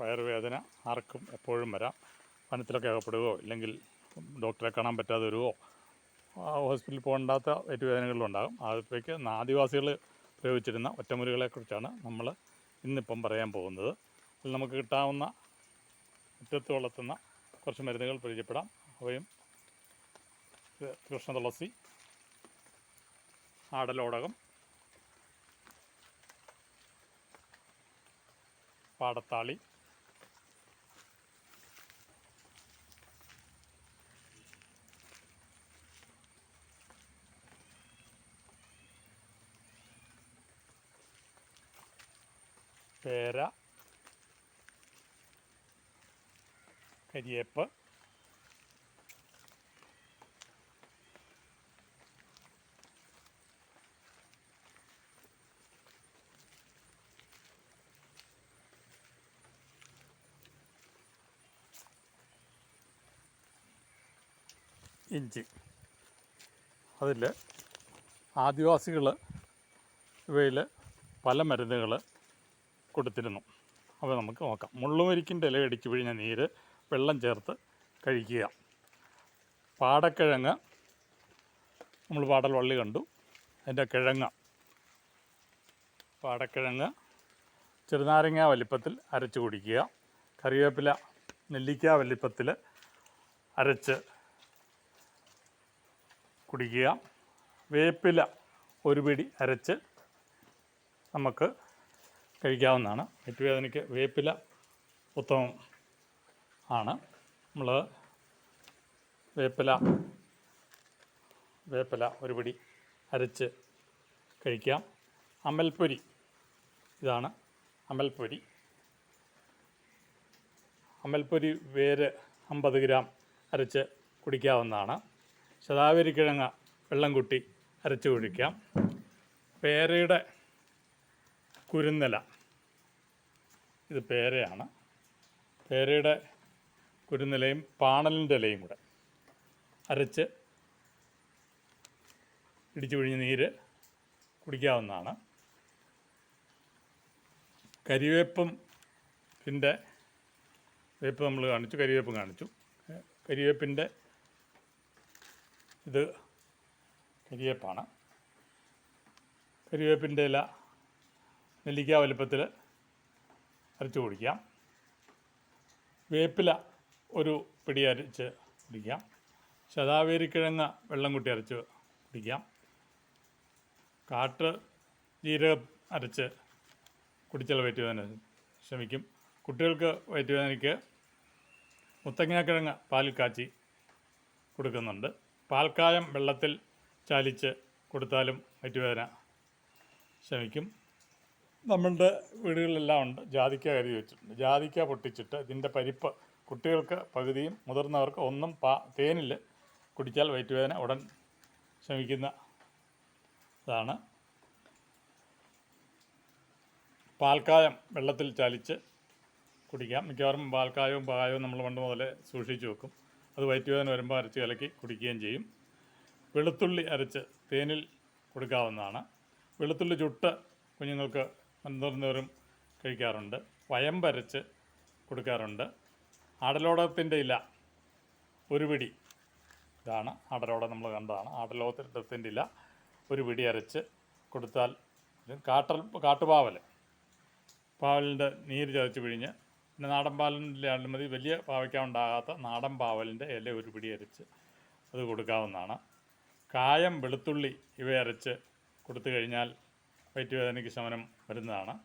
വയറുവേദന ആർക്കും എപ്പോഴും വരാം. വനത്തിലൊക്കെ അകപ്പെടുകയോ ഇല്ലെങ്കിൽ ഡോക്ടറെ കാണാൻ പറ്റാതെ വരുവോ ഹോസ്പിറ്റലിൽ പോകണ്ടാത്ത വയറ്റുവേദനകളുണ്ടാകും അതിപ്പോഴേക്ക് ആദിവാസികൾ പ്രയോഗിച്ചിരുന്ന ഒറ്റമുറികളെക്കുറിച്ചാണ് നമ്മൾ ഇന്നിപ്പം പറയാൻ പോകുന്നത്. അതിൽ നമുക്ക് കിട്ടാവുന്ന മുറ്റത്ത് വളർത്തുന്ന കുറച്ച് മരുന്നുകൾ പരിചയപ്പെടാം. അവയും കൃഷ്ണ തുളസി ആടലോടകം പാടത്താളി പേര കരിയേപ്പ് ഇഞ്ചി. അതിൽ ആദിവാസികൾ ഇവയിൽ പല മരുന്നുകൾ കൊടുത്തിരുന്നു. അപ്പോൾ നമുക്ക് നോക്കാം. മുള്ളുമരിക്കിന്റെ ഇല ഇടിച്ച് പിഴിഞ്ഞ നീര് വെള്ളം ചേർത്ത് കഴിക്കുക. പാടക്കിഴങ്ങ്. നമ്മൾ പാടൽ വള്ളി കണ്ടു. അതിന്റെ കിഴങ്ങ്. പാടക്കിഴങ്ങ്. ചെറുനാരങ്ങ വലിപ്പത്തിൽ അരച്ച് കുടിക്കുക. കറിവേപ്പില നെല്ലിക്ക വലിപ്പത്തിൽ അരച്ച് കുടിക്കുക. വേപ്പില ഒരു പിടി അരച്ച് നമുക്ക് കഴിക്കാവുന്നതാണ്. വയറ്റുവേദനയ്ക്ക് വേപ്പില ഉത്തമം ആണ്. നമ്മൾ വേപ്പില വേപ്പില ഒരു പിടി അരച്ച് കഴിക്കാം. അമൽപ്പൊരി ഇതാണ് അമൽപ്പൊരി. അമൽപ്പൊരി വേര് അമ്പത് ഗ്രാം അരച്ച് കുടിക്കാവുന്നതാണ്. ശതാവരിക്കിഴങ്ങ് വെള്ളം കുട്ടി അരച്ച് കുടിക്കാം. പേരയുടെ കുരുന്നില ഇത് പേരയാണ്. പേരയുടെ കുരുന്നിലയും പാണലിന്റെ ഇലയും കൂടെ അരച്ച് ഇടിച്ചു പിഴിഞ്ഞ് നീര് കുടിക്കാവുന്നതാണ്. കരിവേപ്പും പിന്റെ വേപ്പ് നമ്മൾ കാണിച്ചു കരിവേപ്പും കാണിച്ചു. കരിവേപ്പിന്റെ ഇത് കരിവേപ്പാണ് കരിവേപ്പിന്റെ ഇല നെല്ലിക്ക വലുപ്പത്തിൽ അരച്ച് കുടിക്കാം വേപ്പില ഒരു പിടി അരച്ച് കുടിക്കാം ശതാവേരിക്കിഴങ്ങ് വെള്ളം കൂട്ടി അരച്ച് കുടിക്കാം കാട്ട് ജീരകം അരച്ച് കുടിച്ചാൽ വയറ്റുവേദന ശ്രമിക്കും. കുട്ടികൾക്ക് വയറ്റുവേദനയ്ക്ക് മുത്തങ്ങാക്കിഴങ്ങ് പാലിൽ കാച്ചി കൊടുക്കുന്നുണ്ട്. പാൽക്കായം വെള്ളത്തിൽ ചാലിച്ച് കൊടുത്താലും വയറ്റുവേദന ശമിക്കും നമ്മളുടെ വീടുകളിലെല്ലാം ഉണ്ട്. ജാതിക്ക കരുതി വെച്ചിട്ടുണ്ട്. ജാതിക്ക പൊട്ടിച്ചിട്ട് ഇതിന്റെ പരിപ്പ് കുട്ടികൾക്ക് പകുതിയും മുതിർന്നവർക്ക് ഒന്നും പാ തേനിൽ കുടിച്ചാൽ വയറ്റുവേദന ഉടൻ ശമിക്കുന്ന ഇതാണ്. പാൽക്കായം വെള്ളത്തിൽ ചാലിച്ച് കുടിക്കാം. മിക്കവാറും പാൽക്കായവും പായവും നമ്മൾ പണ്ട് മുതലേ സൂക്ഷിച്ചു വെക്കും. അത് വയറ്റുവേദന വരുമ്പോൾ അരച്ച് കലക്കി കുടിക്കുകയും ചെയ്യും. വെളുത്തുള്ളി അരച്ച് തേനിൽ കൊടുക്കാവുന്നതാണ്. വെളുത്തുള്ളി ചുട്ട് കുഞ്ഞുങ്ങൾക്ക് മുതിർന്നവരും കഴിക്കാറുണ്ട്. വയം വരച്ച് കൊടുക്കാറുണ്ട്. ആടലോടകത്തിന്റെ ഇല ഒരു പിടി ഇതാണ് ആടലോടം നമ്മൾ കണ്ടതാണ്. ആടലോടത്തിന്റെ ഇല ഒരു പിടി അരച്ച് കൊടുത്താൽ കാട്ടൽ കാട്ടുപാവൽ. പാവലിന്റെ നീര് ചതച്ച് പിഴിഞ്ഞ് പിന്നെ നാടൻ പാലിന്റെ ആണെങ്കിലും മതി. വലിയ പാവയ്ക്ക ഉണ്ടാകാത്ത നാടൻ പാവലിന്റെ ഇല ഒരു പിടി അരച്ച് അത് കൊടുക്കാവുന്നതാണ്. കായം വെളുത്തുള്ളി ഇവ അരച്ച് കൊടുത്തു കഴിഞ്ഞാൽ വയറ്റുവേദനയ്ക്ക് ശമനം വരുന്നതാണ്.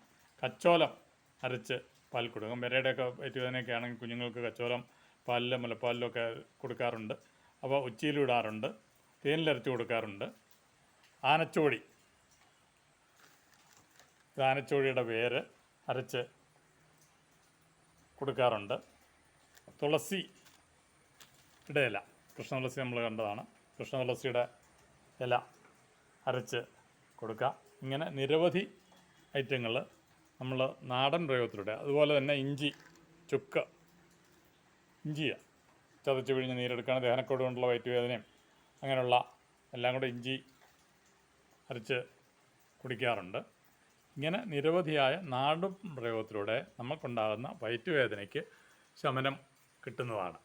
കച്ചോലം അരച്ച് പാൽ കൊടുക്കും. വിരയുടെയൊക്കെ വയറ്റുവേദനയൊക്കെ ആണെങ്കിൽ കുഞ്ഞുങ്ങൾക്ക് കച്ചോലം പാലിലും മുലപ്പാലിലും ഒക്കെ കൊടുക്കാറുണ്ട്. അപ്പോൾ ഉച്ചയിലിടാറുണ്ട്. തേനിലരച്ച് കൊടുക്കാറുണ്ട്. ആനച്ചോടി. ഇത് ആനച്ചോടിയുടെ വേര് അരച്ച് കൊടുക്കാറുണ്ട്. തുളസി ഇല. കൃഷ്ണ തുളസി നമ്മൾ കണ്ടതാണ്. കൃഷ്ണ തുളസിയുടെ ഇല അരച്ച് കൊടുക്കാം ഇങ്ങനെ നിരവധി ഐറ്റങ്ങൾ നമ്മൾ നാടൻ പ്രയോഗത്തിലൂടെ അതുപോലെ തന്നെ ഇഞ്ചി ചുക്ക് ഇഞ്ചിയ ചതച്ച് പിഴിഞ്ഞ് നീരെടുക്കുകയാണ്. ദഹനക്കോട് കൊണ്ടുള്ള വയറ്റുവേദനയും അങ്ങനെയുള്ള എല്ലാം കൂടെ ഇഞ്ചി അരച്ച് കുടിക്കാറുണ്ട്. ഇങ്ങനെ നിരവധിയായ നാടൻ പ്രയോഗത്തിലൂടെ നമുക്കുണ്ടാകുന്ന വയറ്റുവേദനയ്ക്ക് ശമനം കിട്ടുന്നതാണ്.